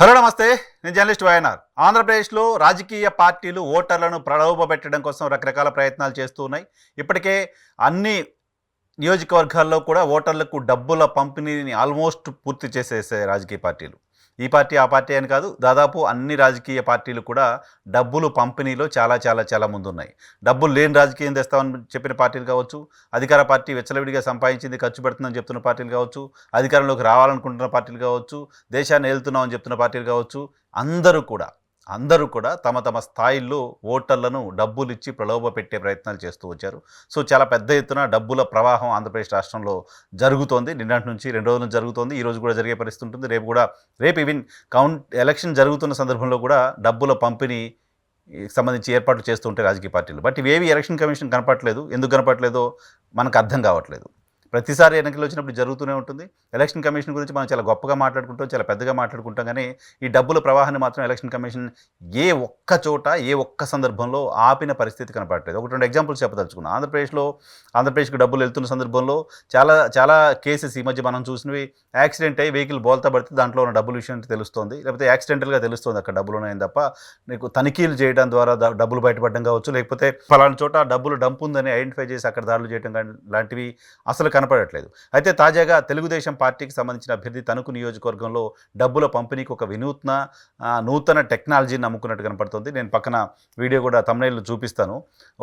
Hello నమస్తే. నేను journalist YNR. ఆంధ్రప్రదేశ్లో రాజకీయ పార్టీలు ఓటర్లను ప్రలోభపెట్టడం కోసం రకరకాల ప్రయత్నాలు చేస్తూ ఉన్నాయి. ఇప్పటికే అన్ని నియోజకవర్గాల్లో కూడా ఓటర్లకు డబ్బుల పంపిణీని ఆల్మోస్ట్ పూర్తి చేసేసాయి రాజకీయ పార్టీలు. ఈ పార్టీ ఆ పార్టీ అని కాదు దాదాపు అన్ని రాజకీయ పార్టీలు కూడా డబ్బులు పంపిణీలో చాలా చాలా చాలా ముందున్నాయి. డబ్బులు లేని రాజకీయం తెస్తామని చెప్పిన పార్టీలు కావచ్చు అధికార పార్టీ వెచ్చలవిడిగా సంపాదించింది ఖర్చు పెడుతుందని చెప్తున్న పార్టీలు కావచ్చు అధికారంలోకి రావాలనుకుంటున్న పార్టీలు కావచ్చు దేశాన్ని వెళ్తున్నామని చెప్తున్న పార్టీలు కావచ్చు అందరూ కూడా అందరూ కూడా తమ తమ స్థాయిల్లో ఓటర్లను డబ్బులు ఇచ్చి ప్రలోభ పెట్టే ప్రయత్నాలు చేస్తూ వచ్చారు. సో చాలా పెద్ద ఎత్తున డబ్బుల ప్రవాహం ఆంధ్రప్రదేశ్ రాష్ట్రంలో జరుగుతోంది. నిన్నటి నుంచి రెండు రోజులు జరుగుతోంది. ఈ రోజు కూడా జరిగే పరిస్థితి ఉంటుంది. రేపు కూడా రేపు ఈవెన్ కౌంట్ ఎలక్షన్ జరుగుతున్న సందర్భంలో కూడా డబ్బుల పంపిణీ సంబంధించి ఏర్పాట్లు చేస్తుంటే రాజకీయ పార్టీలు. బట్ ఇవేవి ఎలక్షన్ కమిషన్ కనపట్లేదు ఎందుకు కనపట్లేదో మనకు అర్థం కావట్లేదు. ప్రతిసారి ఎన్నికలు వచ్చినప్పుడు జరుగుతూనే ఉంటుంది. ఎలక్షన్ కమిషన్ గురించి మనం చాలా గొప్పగా మాట్లాడుకుంటాం చాలా పెద్దగా మాట్లాడుకుంటాం. కానీ ఈ డబ్బుల ప్రవాహాన్ని మాత్రం ఎలక్షన్ కమిషన్ ఏ ఒక్క చోట ఏ ఒక్క సందర్భంలో ఆపిన పరిస్థితి కనపడలేదు ఒకటి రెండు ఎగ్జాంపుల్స్ చెప్పదలుచుకున్నాం. ఆంధ్రప్రదేశ్లో ఆంధ్రప్రదేశ్కి డబ్బులు వెళ్తున్న సందర్భంలో చాలా చాలా కేసెస్ ఈ మధ్య మనం చూసినవి. యాక్సిడెంట్ అయ్యి వెహికల్ బోల్తా పడితే దాంట్లో ఉన్న డబ్బుల విషయం తెలుస్తుంది. లేకపోతే యాక్సిడెంటల్గా తెలుస్తుంది అక్కడ డబ్బులు ఉన్నాయని తప్ప నీకు తనిఖీలు చేయడం ద్వారా డబ్బులు బయటపడడం కావచ్చు. లేకపోతే ఫలానా చోట డబ్బులు డంప్ ఉందని ఐడెంటిఫై చేసి అక్కడ దాడులు చేయడం కానీ లాంటివి అసలు కనపడట్లేదు. అయితే తాజాగా తెలుగుదేశం పార్టీకి సంబంధించిన అభ్యర్థి తణుకు నియోజకవర్గంలో డబ్బుల పంపిణీకి ఒక వినూత్న నూతన టెక్నాలజీని నమ్ముకున్నట్టు కనపడుతుంది. నేను పక్కన వీడియో కూడా తమిళలో చూపిస్తాను.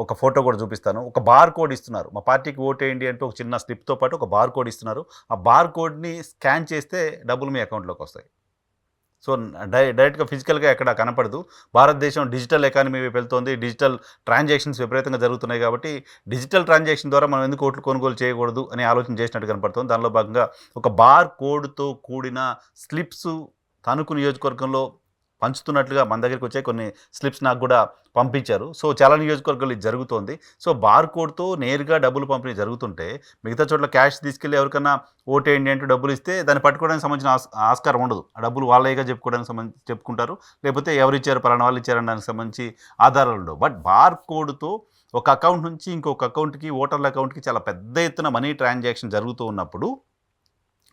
ఒక ఫోటో కూడా చూపిస్తాను. ఒక బార్ కోడ్ ఇస్తున్నారు. మా పార్టీకి ఓటేయండి అంటూ ఒక చిన్న స్లిప్తో పాటు ఒక బార్ కోడ్ ఇస్తున్నారు. ఆ బార్ కోడ్ని స్కాన్ చేస్తే డబ్బులు మీ అకౌంట్లోకి వస్తాయి. సో డై డైరెక్ట్గా ఫిజికల్గా ఎక్కడ కనపడదు. భారతదేశం డిజిటల్ ఎకానమీ వైపు వెళ్తోంది. డిజిటల్ ట్రాన్సాక్షన్స్ విపరీతంగా జరుగుతున్నాయి కాబట్టి డిజిటల్ ట్రాన్సాక్షన్ ద్వారా మనం ఎందుకు ఓట్లు కొనుగోలు చేయకూడదు అనే ఆలోచన చేసినట్టు కనపడుతుంది. దానిలో భాగంగా ఒక బార్ కోడ్తో కూడిన స్లిప్స్ తణుకు నియోజకవర్గంలో పంచుతున్నట్లుగా మన దగ్గరికి వచ్చే కొన్ని స్లిప్స్ నాకు కూడా పంపించారు. సో చాలా నియోజకవర్గాలు ఇది జరుగుతోంది. సో బార్ కోడ్తో నేరుగా డబ్బులు పంపిణీ జరుగుతుంటే మిగతా చోట్ల క్యాష్ తీసుకెళ్ళి ఎవరికైనా ఓటేయండి అంటూ డబ్బులు ఇస్తే దాన్ని పట్టుకోవడానికి సంబంధించిన ఆస్- ఆస్కారం ఉండదు. ఆ డబ్బులు వాళ్ళేగా చెప్పుకోవడానికి సంబంధించి చెప్పుకుంటారు. లేకపోతే ఎవరు ఇచ్చారు పలానా వాళ్ళు ఇచ్చారని దానికి సంబంధించి ఆధారాలు ఉండవు. బట్ బార్ కోడ్తో ఒక అకౌంట్ నుంచి ఇంకొక అకౌంట్కి ఓటర్ల అకౌంట్కి చాలా పెద్ద ఎత్తున మనీ ట్రాన్సాక్షన్ జరుగుతూ ఉన్నప్పుడు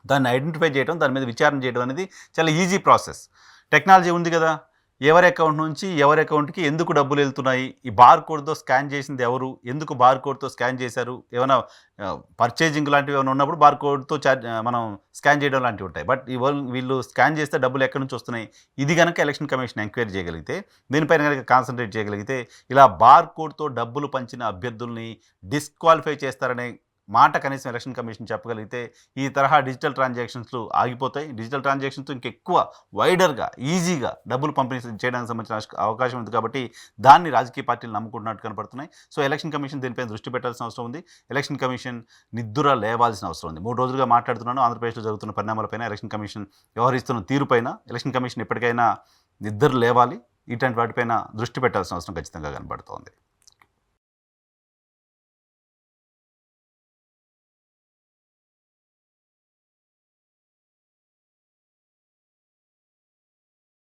దాన్ని ఐడెంటిఫై చేయడం దాని మీద విచారణ చేయడం అనేది చాలా ఈజీ ప్రాసెస్. టెక్నాలజీ ఉంది కదా. ఎవరి అకౌంట్ నుంచి ఎవరి అకౌంట్కి ఎందుకు డబ్బులు వెళ్తున్నాయి? ఈ బార్ కోడ్తో స్కాన్ చేసింది ఎవరు? ఎందుకు బార్ కోడ్తో స్కాన్ చేశారు? ఏమైనా పర్చేజింగ్ లాంటివి ఏమైనా ఉన్నప్పుడు బార్ కోడ్తో చార్జ్ మనం స్కాన్ చేయడం లాంటివి ఉంటాయి. బట్ ఈ వీళ్ళు స్కాన్ చేస్తే డబ్బులు ఎక్కడి నుంచి వస్తున్నాయి? ఇది కనుక ఎలక్షన్ కమిషన్ ఎంక్వైరీ చేయగలిగితే దీనిపైన కనుక కాన్సన్ట్రేట్ చేయగలిగితే ఇలా బార్ కోడ్తో డబ్బులు పంచిన అభ్యర్థుల్ని డిస్క్వాలిఫై చేస్తారనే మాట కనీసం ఎలక్షన్ కమిషన్ చెప్పగలిగితే ఈ తరహా డిజిటల్ ట్రాన్సాక్షన్స్లు ఆగిపోతాయి. డిజిటల్ ట్రాన్సాక్షన్స్ ఇంకెక్కువ వైడర్గా ఈజీగా డబ్బులు పంపిణీ చేయడానికి సంబంధించిన అవకాశం ఉంది కాబట్టి దాన్ని రాజకీయ పార్టీలు నమ్ముకుంటున్నట్టు కనపడుతున్నాయి. సో ఎలక్షన్ కమిషన్ దీనిపై దృష్టి పెట్టాల్సిన అవసరం ఉంది. ఎలక్షన్ కమిషన్ నిద్ర లేవాల్సిన అవసరం ఉంది. మూడు రోజులుగా మాట్లాడుతున్నాను. ఆంధ్రప్రదేశ్లో జరుగుతున్న పరిణామాలపైన ఎలక్షన్ కమిషన్ వ్యవహరిస్తున్న తీరుపైన ఎలక్షన్ కమిషన్ ఎప్పటికైనా నిద్ర లేవాలి. ఇటువంటి వాటిపైన దృష్టి పెట్టాల్సిన అవసరం ఖచ్చితంగా కనబడుతోంది.